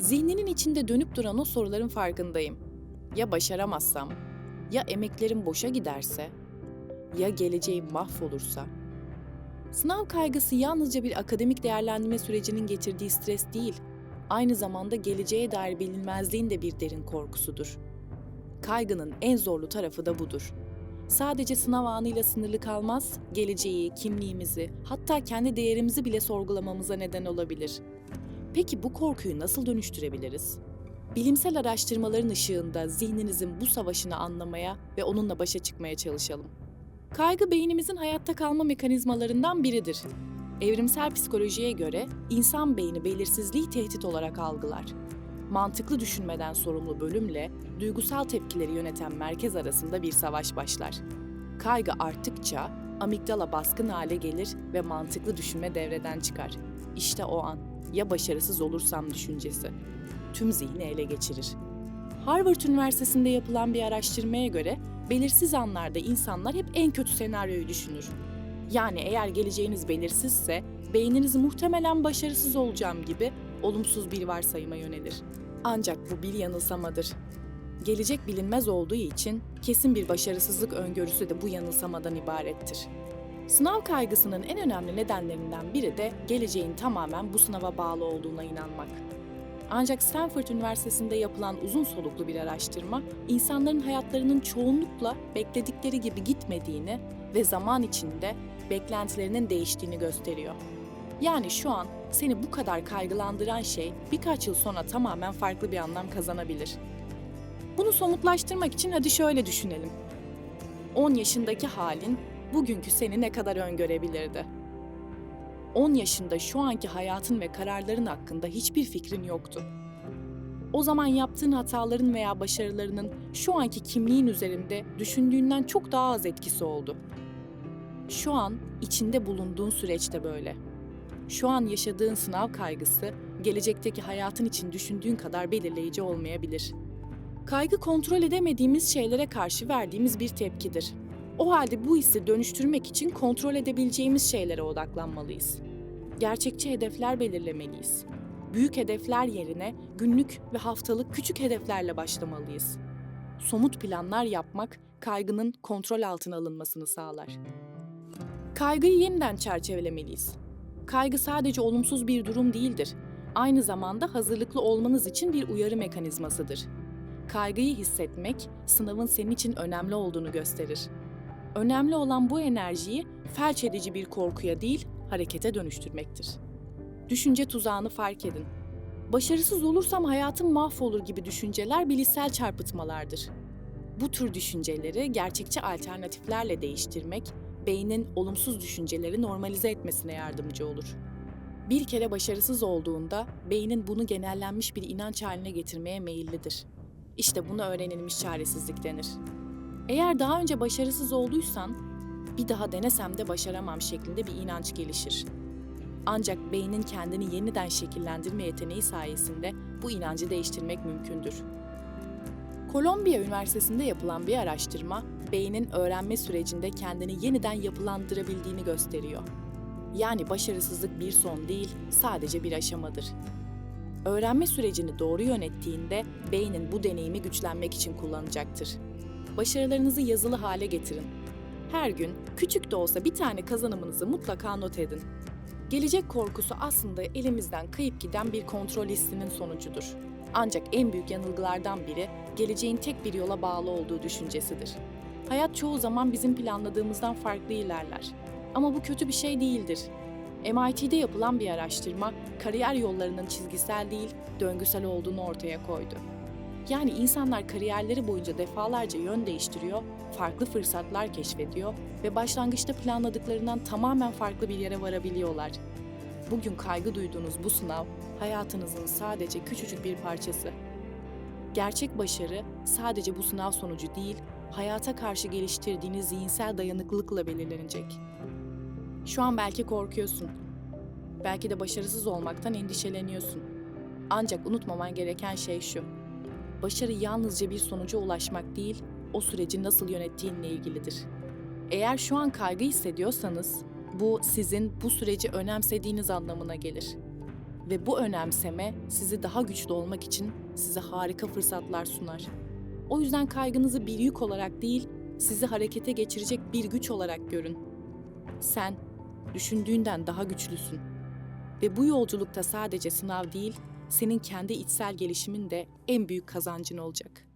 Zihninin içinde dönüp duran o soruların farkındayım. Ya başaramazsam? Ya emeklerim boşa giderse? Ya geleceğim mahvolursa? Sınav kaygısı yalnızca bir akademik değerlendirme sürecinin getirdiği stres değil, aynı zamanda geleceğe dair bilinmezliğin de bir derin korkusudur. Kaygının en zorlu tarafı da budur. Sadece sınav anıyla sınırlı kalmaz, geleceği, kimliğimizi, hatta kendi değerimizi bile sorgulamamıza neden olabilir. Peki bu korkuyu nasıl dönüştürebiliriz? Bilimsel araştırmaların ışığında zihninizin bu savaşını anlamaya ve onunla başa çıkmaya çalışalım. Kaygı beynimizin hayatta kalma mekanizmalarından biridir. Evrimsel psikolojiye göre insan beyni belirsizliği tehdit olarak algılar. Mantıklı düşünmeden sorumlu bölümle duygusal tepkileri yöneten merkez arasında bir savaş başlar. Kaygı arttıkça amigdala baskın hale gelir ve mantıklı düşünme devreden çıkar. İşte o an ya başarısız olursam düşüncesi tüm zihni ele geçirir. Harvard Üniversitesi'nde yapılan bir araştırmaya göre belirsiz anlarda insanlar hep en kötü senaryoyu düşünür. Yani eğer geleceğiniz belirsizse beyniniz muhtemelen başarısız olacağım gibi olumsuz bir varsayıma yönelir. Ancak bu bir yanılsamadır. Gelecek bilinmez olduğu için kesin bir başarısızlık öngörüsü de bu yanılsamadan ibarettir. Sınav kaygısının en önemli nedenlerinden biri de geleceğin tamamen bu sınava bağlı olduğuna inanmak. Ancak Stanford Üniversitesi'nde yapılan uzun soluklu bir araştırma, insanların hayatlarının çoğunlukla bekledikleri gibi gitmediğini ve zaman içinde beklentilerinin değiştiğini gösteriyor. Yani şu an seni bu kadar kaygılandıran şey birkaç yıl sonra tamamen farklı bir anlam kazanabilir. Bunu somutlaştırmak için hadi şöyle düşünelim. 10 yaşındaki halin bugünkü seni ne kadar öngörebilirdi? 10 yaşında şu anki hayatın ve kararların hakkında hiçbir fikrin yoktu. O zaman yaptığın hataların veya başarılarının şu anki kimliğin üzerinde düşündüğünden çok daha az etkisi oldu. Şu an içinde bulunduğun süreçte böyle. Şu an yaşadığın sınav kaygısı gelecekteki hayatın için düşündüğün kadar belirleyici olmayabilir. Kaygı kontrol edemediğimiz şeylere karşı verdiğimiz bir tepkidir. O halde bu hissi dönüştürmek için kontrol edebileceğimiz şeylere odaklanmalıyız. Gerçekçi hedefler belirlemeliyiz. Büyük hedefler yerine günlük ve haftalık küçük hedeflerle başlamalıyız. Somut planlar yapmak kaygının kontrol altına alınmasını sağlar. Kaygıyı yeniden çerçevelemeliyiz. Kaygı sadece olumsuz bir durum değildir. Aynı zamanda hazırlıklı olmanız için bir uyarı mekanizmasıdır. Kaygıyı hissetmek sınavın senin için önemli olduğunu gösterir. Önemli olan bu enerjiyi felç edici bir korkuya değil, harekete dönüştürmektir. Düşünce tuzağını fark edin. Başarısız olursam hayatım mahvolur gibi düşünceler bilişsel çarpıtmalardır. Bu tür düşünceleri gerçekçi alternatiflerle değiştirmek, beynin olumsuz düşünceleri normalize etmesine yardımcı olur. Bir kere başarısız olduğunda beynin bunu genellenmiş bir inanç haline getirmeye meyillidir. İşte buna öğrenilmiş çaresizlik denir. Eğer daha önce başarısız olduysan, bir daha denesem de başaramam şeklinde bir inanç gelişir. Ancak beynin kendini yeniden şekillendirme yeteneği sayesinde bu inancı değiştirmek mümkündür. Kolombiya Üniversitesi'nde yapılan bir araştırma, beynin öğrenme sürecinde kendini yeniden yapılandırabildiğini gösteriyor. Yani başarısızlık bir son değil, sadece bir aşamadır. Öğrenme sürecini doğru yönettiğinde beynin bu deneyimi güçlenmek için kullanacaktır. Başarılarınızı yazılı hale getirin. Her gün küçük de olsa bir tane kazanımınızı mutlaka not edin. Gelecek korkusu aslında elimizden kayıp giden bir kontrol hissinin sonucudur. Ancak en büyük yanılgılardan biri geleceğin tek bir yola bağlı olduğu düşüncesidir. Hayat çoğu zaman bizim planladığımızdan farklı ilerler. Ama bu kötü bir şey değildir. MIT'de yapılan bir araştırma, kariyer yollarının çizgisel değil, döngüsel olduğunu ortaya koydu. Yani insanlar kariyerleri boyunca defalarca yön değiştiriyor, farklı fırsatlar keşfediyor ve başlangıçta planladıklarından tamamen farklı bir yere varabiliyorlar. Bugün kaygı duyduğunuz bu sınav, hayatınızın sadece küçücük bir parçası. Gerçek başarı sadece bu sınav sonucu değil, hayata karşı geliştirdiğiniz zihinsel dayanıklılıkla belirlenecek. Şu an belki korkuyorsun. Belki de başarısız olmaktan endişeleniyorsun. Ancak unutmaman gereken şey şu. Başarı yalnızca bir sonuca ulaşmak değil, o süreci nasıl yönettiğinle ilgilidir. Eğer şu an kaygı hissediyorsanız, bu sizin bu süreci önemsediğiniz anlamına gelir. Ve bu önemseme sizi daha güçlü olmak için size harika fırsatlar sunar. O yüzden kaygınızı bir yük olarak değil, sizi harekete geçirecek bir güç olarak görün. Sen düşündüğünden daha güçlüsün. Ve bu yolculukta sadece sınav değil, senin kendi içsel gelişimin de en büyük kazancın olacak.